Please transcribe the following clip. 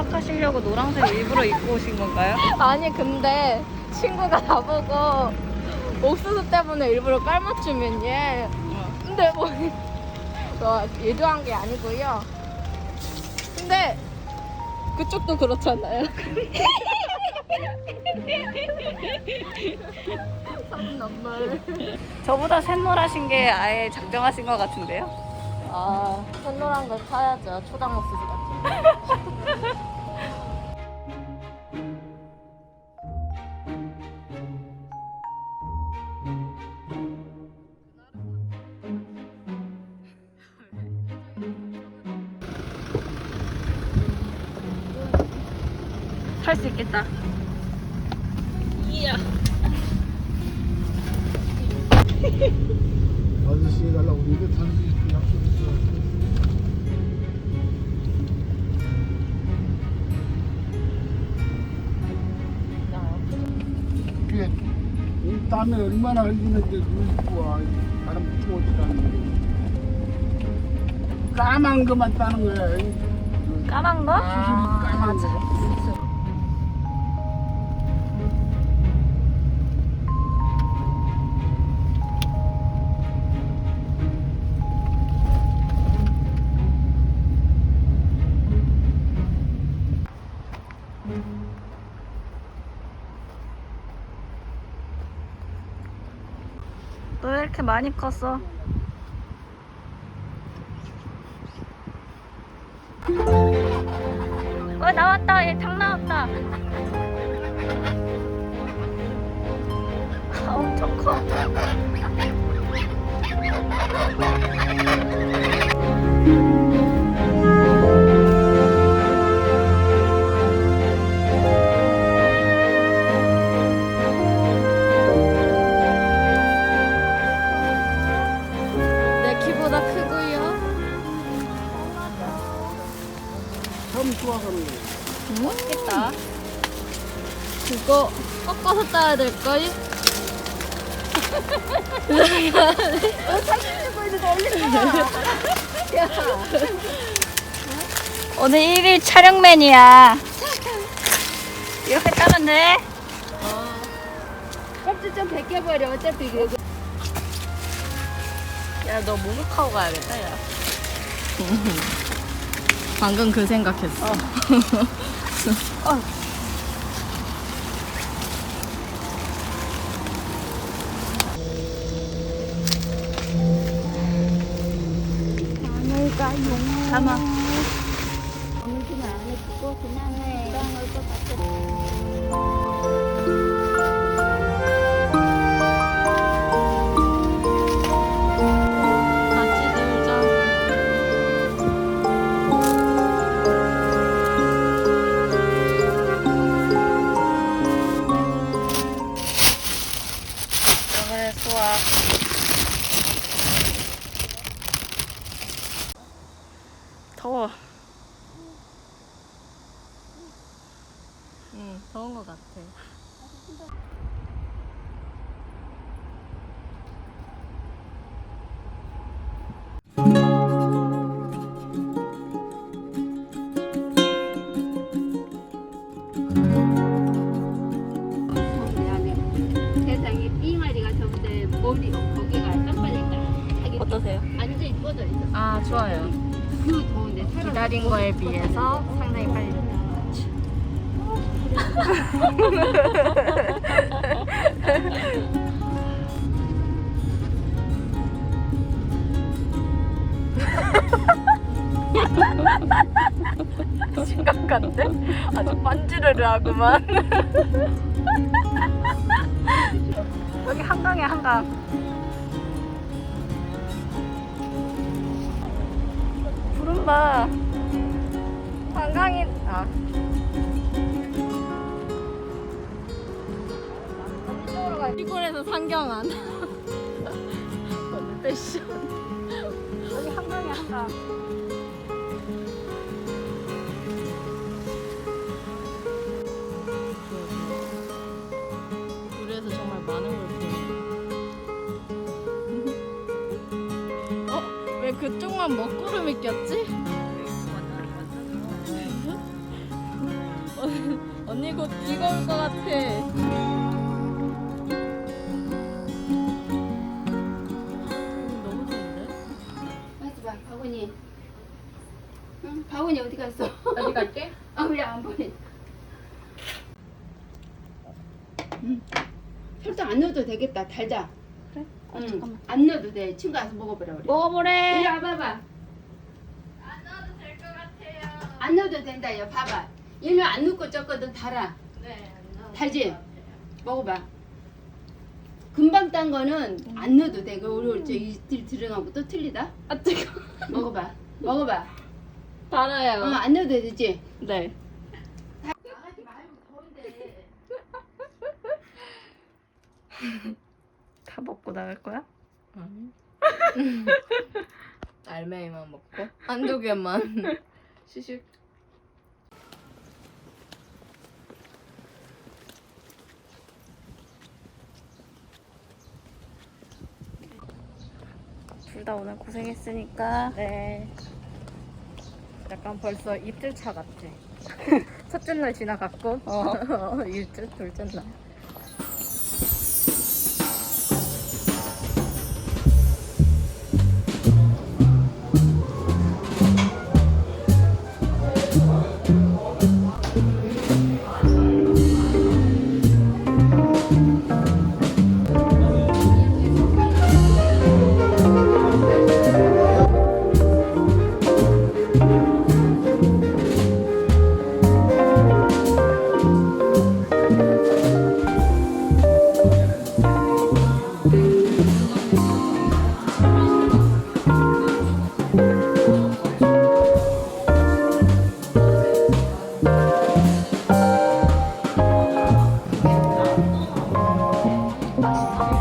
수학 하시려고 노란색 일부러 입고 오신 건가요? 아니 근데 친구가 나보고 옥수수 때문에 일부러 깔맞춤이니? 근데 뭐 어, 예도한 게 아니고요. 근데 그쪽도 그렇잖아요. 참 남말 저보다 샛노라신 게 아예 작정하신 것 같은데요? 아 샛노란 걸 사야죠. 초당 옥수수 같은 거탈수 있겠다. 이야. 아저씨 해달라고 그러는데 단순히 약속 있어. 그게 이 땀에 얼마나 흘리는데 입고 와. 사람 추워지도 않는데. 까만 것만 따는 거야. 이 까만 거? 수술이 까만 거. 너 왜 이렇게 많이 컸어? 어 나왔다. 얘닭 나왔다. 아, 엄청 커 그거 꺾어서 따야 될걸? 오늘 1일 촬영맨이야. 이렇게 따면 돼? 껍질 좀 벗겨버려 어차피 그거. 야 너 목욕하고 가야겠다 야. 방금 그 생각했어. 담 아아 같아 미안해. 세상에 삐마리가 전부데 머리 거기가 깜빡이니까 어떠세요? 완전히 뻗어 있어. 아 좋아요 그 더운데 기다린 거에 비해서 상당히 빨리 심각한데? 아주 빤지르르 하구만. 여기 한강에 한강. 구름봐 한강이 아 시골에서 상경한 패션 여기 한강에 한강 물에서 정말 많은 걸 보네. 어? 왜 그쪽만 먹구름이 꼈지? 언니 곧 비가 올 것 같아. 응. 설탕 안 넣어도 되겠다. 달자. 그래? 아, 응. 잠깐만. 안 넣어도 돼. 친구 와서 먹어보라 그래. 먹어보래. 이리 와봐봐. 안 넣어도 될 것 같아요. 안 넣어도 된다. 요 봐봐. 얘는 안 넣고 쪘거든 달아. 네. 달지. 먹어봐. 금방 딴 거는 안 넣어도 돼. 그 우리 저 이틀 들어가고 또 틀리다. 아 뜨거. 먹어봐. 먹어봐. 달아요. 어, 안 넣어도 되지. 네. 나가지 말고 더운데. 다 먹고 나갈 거야? 알맹이만 먹고? 한두 개만. 시식. 둘 다 오늘 고생했으니까. 네. 약간 벌써 이틀 차 같아. 첫째 날 지나갔고. 일주 둘째 날 Bye.